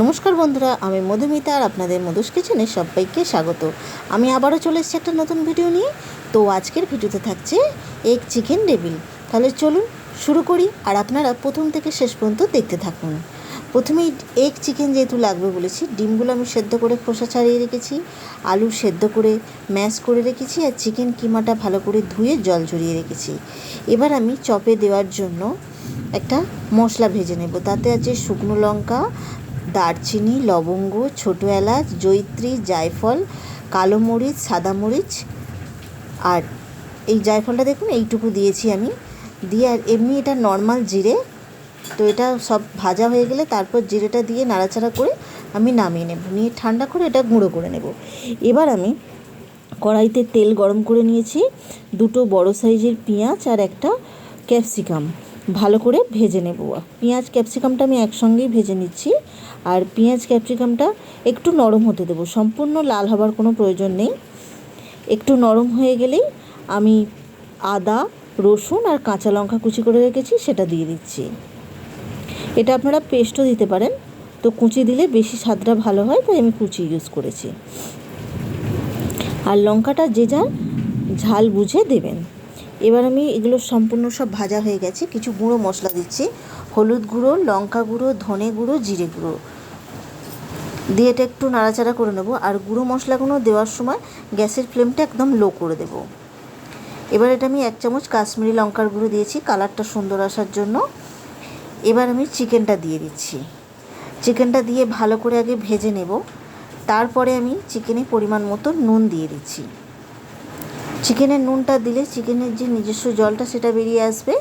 নমস্কার বন্ধুরা, আমি মধুমিতা আর আপনাদের মধুস কিচেনে সবাইকে স্বাগত। আমি আবারও চলে এসেছি একটা নতুন ভিডিও নিয়ে। তো আজকের ভিডিওতে থাকছে এগ চিকেন টেবিল। তাহলে চলুন শুরু করি আর আপনারা প্রথম থেকে শেষ পর্যন্ত দেখতে থাকুন। প্রথমেই এগ চিকেন যেহেতু লাগবে বলেছি, ডিমগুলো আমি সেদ্ধ করে খোসা ছাড়িয়ে রেখেছি, আলু সেদ্ধ করে ম্যাশ করে রেখেছি আর চিকেন কিমাটা ভালো করে ধুয়ে জল ঝরিয়ে রেখেছি। এবার আমি চপে দেওয়ার জন্য একটা মশলা ভেজে নেব। তাতে আছে শুকনো লঙ্কা দারচিনি, লবঙ্গ, ছোটো এলাচ জৈত্রী জায়ফল, কালো মরিচ, সাদা মরিচ। আর এই জায়ফলটা দেখুন, এইটুকু দিয়েছি আমি। দিয়ে আর এমনি এটা নর্মাল জিরে। তো এটা সব ভাজা হয়ে গেলে তারপর জিরেটা দিয়ে নাড়াচাড়া করে আমি নামিয়ে নেব। নিয়ে ঠান্ডা করে এটা গুঁড়ো করে নেব। এবার আমি কড়াইতে তেল গরম করে নিয়েছি। দুটো বড় সাইজের পেঁয়াজ আর একটা ক্যাপসিকাম। ভালো করে ভেজে নেব। পেঁয়াজ, ক্যাপসিকামটা আমি একসঙ্গেই ভেজে নিচ্ছি। আর পেঁয়াজ, ক্যাপসিকামটা একটু নরম হতে দেবো। সম্পূর্ণ লাল হবার কোনো প্রয়োজন নেই। একটু নরম হয়ে গেলেই আমি আদা, রসুন আর কাঁচা লঙ্কা কুচি করে রেখেছি, সেটা দিয়ে দিচ্ছি। এটা আপনারা পেস্টও দিতে পারেন। তো কুচি দিলে বেশি স্বাদটা ভালো হয়, তাই আমি কুচি ইউজ করেছি। আর লঙ্কাটা যে যার ঝাল বুঝে দেবেন। এবার আমি এগুলো সম্পূর্ণ সব ভাজা হয়ে গেছে। কিছু গুঁড়ো মশলা দিচ্ছি। হলুদ গুঁড়ো, লঙ্কা গুঁড়ো, ধনে গুঁড়ো, জিরে গুঁড়ো। দিয়ে এটা একটু নাড়াচাড়া করে নেব। আর গুঁড়ো মশলাগুলো দেওয়ার সময় গ্যাসের ফ্লেমটা একদম লো করে দেবো। এবার এটা আমি এক চামচ কাশ্মীরি লঙ্কার গুঁড়ো দিয়েছি, কালারটা সুন্দর আসার জন্য। এবার আমি চিকেনটা দিয়ে দিচ্ছি। চিকেনটা দিয়ে ভালো করে আগে ভেজে নেব। তারপরে আমি চিকেনে পরিমাণ মতো নুন দিয়ে দিচ্ছি। চিকেনের নুনটা দিলে চিকেনের যে নিজস্ব জলটা সেটা বেরিয়ে আসবে,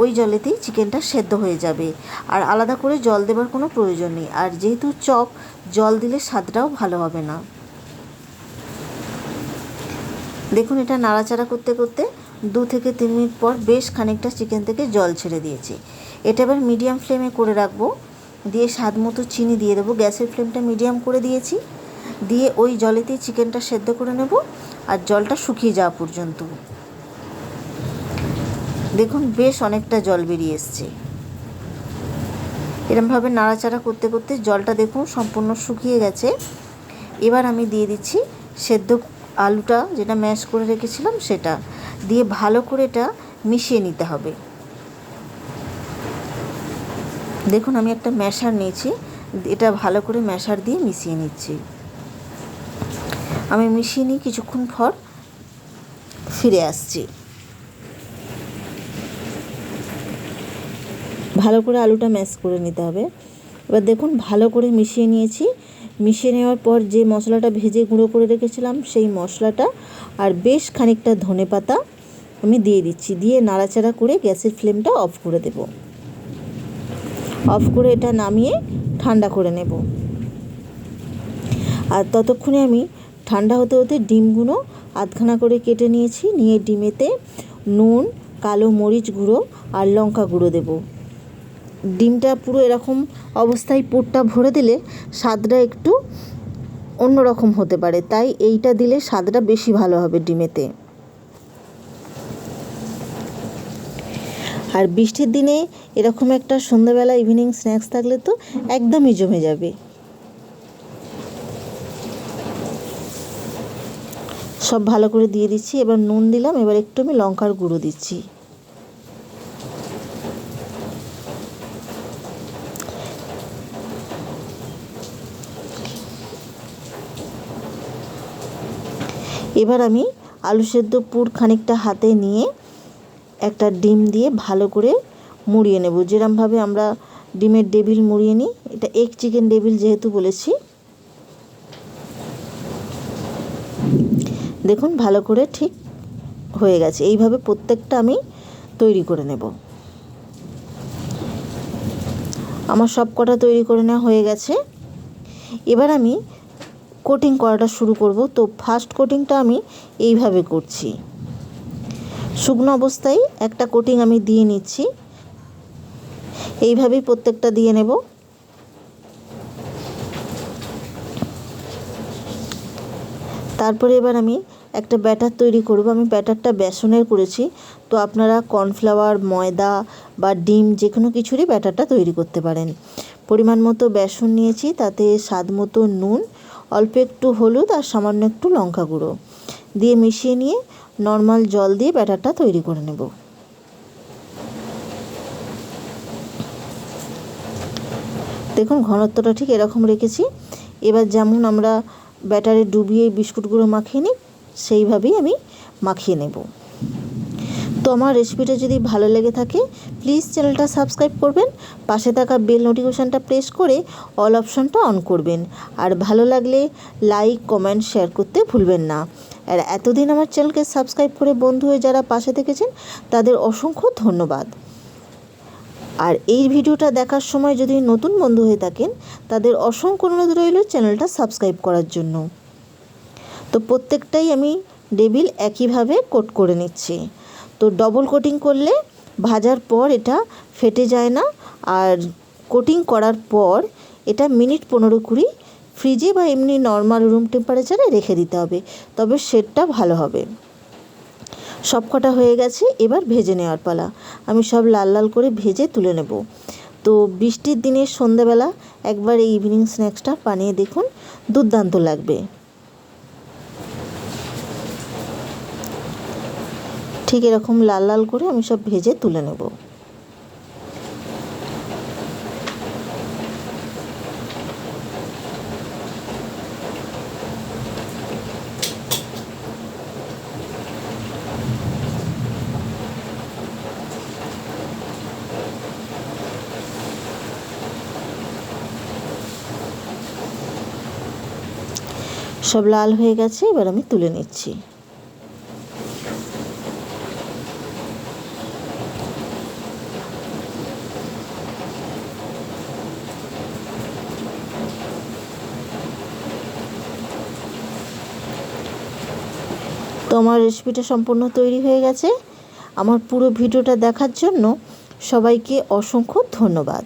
ওই জলেতেই চিকেনটা সেদ্ধ হয়ে যাবে। আর আলাদা করে জল দেবার কোনো প্রয়োজন নেই। আর যেহেতু চপ, জল দিলে স্বাদটাও ভালো হবে না। দেখুন এটা নাড়াচাড়া করতে করতে দু থেকে তিন মিনিট পর বেশ খানিকটা চিকেন থেকে জল ছেড়ে দিয়েছে। এটা এবার মিডিয়াম ফ্লেমে করে রাখব। দিয়ে স্বাদ মতো চিনি দিয়ে দেবো। গ্যাসের ফ্লেমটা মিডিয়াম করে দিয়েছি। দিয়ে ওই জলেতেই চিকেনটা সেদ্ধ করে নেব আর জলটা শুকিয়ে যাওয়া পর্যন্ত। দেখুন, বেশ অনেকটা জল বেরিয়ে এসছে। এরমভাবে নাড়াচাড়া করতে করতে জলটা দেখুন সম্পূর্ণ শুকিয়ে গেছে। এবার আমি দিয়ে দিচ্ছি সেদ্ধ আলুটা যেটা ম্যাশ করে রেখেছিলাম সেটা। দিয়ে ভালো করে এটা মিশিয়ে নিতে হবে। দেখুন, আমি একটা ম্যাশার নিয়েছি। এটা ভালো করে ম্যাশার দিয়ে মিশিয়ে নিচ্ছি। আমি মিশিয়ে নিই কিছুক্ষণ পর ফিরে আসছি। ভালো করে আলুটা ম্যাশ করে নিতে হবে। এবার দেখুন, ভালো করে মিশিয়ে নিয়েছি। মিশিয়ে নেওয়ার পর যে মশলাটা ভেজে গুঁড়ো করে রেখেছিলাম, সেই মশলাটা আর বেশ খানিকটা ধনে পাতা আমি দিয়ে দিচ্ছি। দিয়ে নাড়াচাড়া করে গ্যাসের ফ্লেমটা অফ করে দেব। অফ করে এটা নামিয়ে ঠান্ডা করে নেব। আর ততক্ষণে আমি ঠান্ডা হতে হতে ডিমগুলো আধখানা করে কেটে নিয়েছি। নিয়ে ডিমেতে নুন, কালো মরিচ গুঁড়ো আর লঙ্কা গুঁড়ো দেবো। ডিমটা পুরো এরকম অবস্থায় পুরটা ভরে দিলে স্বাদটা একটু অন্যরকম হতে পারে। তাই এইটা দিলে স্বাদটা বেশি ভালো হবে ডিমেতে। আর বৃষ্টির দিনে এরকম একটা সন্ধ্যাবেলা ইভিনিং স্ন্যাক্স থাকলে তো একদমই জমে যাবে। সব ভালো করে দিয়ে দিচ্ছি। এবার নুন দিলাম, এবার একটু আমি লঙ্কার গুঁড়ো দিচ্ছি। এবার আমি আলু সেদ্ধ পুর খানিকটা হাতে নিয়ে একটা ডিম দিয়ে ভালো করে মুড়িয়ে নেব। যেরমভাবে আমরা ডিমের ডেবিল মুড়িয়ে নিই, এটা এগ চিকেন ডেবিল যেহেতু বলেছি দেখুন, ভালো করে ঠিক হয়ে গেছে। এইভাবে প্রত্যেকটা আমি তৈরি করে নেব। আমার সব কটা তৈরি করে নেওয়া হয়ে গেছে। এবার আমি কোটিং করাটা শুরু করব। তো ফার্স্ট কোটিংটা আমি এইভাবে করছি। শুকনো অবস্থায় একটা কোটিং আমি দিয়ে নিচ্ছি। এইভাবেই প্রত্যেকটা দিয়ে নেব। তারপরে এবার আমি একটা ব্যাটার তৈরি করব। আমি ব্যাটারটা বেসনের করেছি। তো আপনারা কর্নফ্লাওয়ার, ময়দা বা ডিম যে কোনো কিছুরই ব্যাটারটা তৈরি করতে পারেন। পরিমাণ মতো বেসন নিয়েছি, তাতে স্বাদ মতো নুন, অল্প একটু হলুদ আর সামান্য একটু লঙ্কা গুঁড়ো দিয়ে মিশিয়ে নিয়ে নর্মাল জল দিয়ে ব্যাটারটা তৈরি করে নেব। দেখুন, ঘনত্বটা ঠিক এরকম রেখেছি। এবার যেমন আমরা ব্যাটারে ডুবিয়ে বিস্কুটগুলো মাখিয়ে নিই, সেইভাবেই আমি মাখিয়ে নেব। তো আমার রেসিপিটা যদি ভালো লেগে থাকে প্লিজ চ্যানেলটা সাবস্ক্রাইব করবেন, পাশে থাকা বেল নোটিফিকেশানটা প্রেস করে অল অপশনটা অন করবেন। আর ভালো লাগলে লাইক কমেন্ট শেয়ার করতে ভুলবেন না। আর এতদিন আমার চ্যানেলকে সাবস্ক্রাইব করে বন্ধু হয়ে যারা পাশে থেকেছেন, তাদের অসংখ্য ধন্যবাদ। আর এই ভিডিওটা দেখার সময় যদি নতুন বন্ধু হয়ে থাকেন, তাদের অসংখ্য অনুরোধ রইল চ্যানেলটা সাবস্ক্রাইব করার জন্য। তো প্রত্যেকটাই আমি ডেবিল একইভাবে কোট করে নিচ্ছি। তো ডবল কোটিং করলে ভাজার পর এটা ফেটে যায় না, আর কোটিং করার পর এটা মিনিট পনেরো কুড়ি ফ্রিজে বা এমনি নর্মাল রুম টেম্পারেচারে রেখে দিতে হবে, তবে সেটটা ভালো হবে। সব কটা হয়ে গেছে, এবার ভেজে নেওয়ার পালা। আমি সব লাল লাল করে ভেজে তুলে নেব। তো বৃষ্টির দিনে সন্ধ্যাবেলা একবার এই ইভিনিং স্ন্যাক্সটা বানিয়ে দেখুন, দুর্দান্ত লাগবে। ঠিক এরকম লাল লাল করে আমি সব ভেজে তুলে নেব। সব লাল হয়ে গেছে, এবার আমি তুলে নিচ্ছি। তো আমার রেসিপিটা সম্পূর্ণ তৈরি হয়ে গেছে। আমার পুরো ভিডিওটা দেখার জন্য সবাইকে অসংখ্য ধন্যবাদ।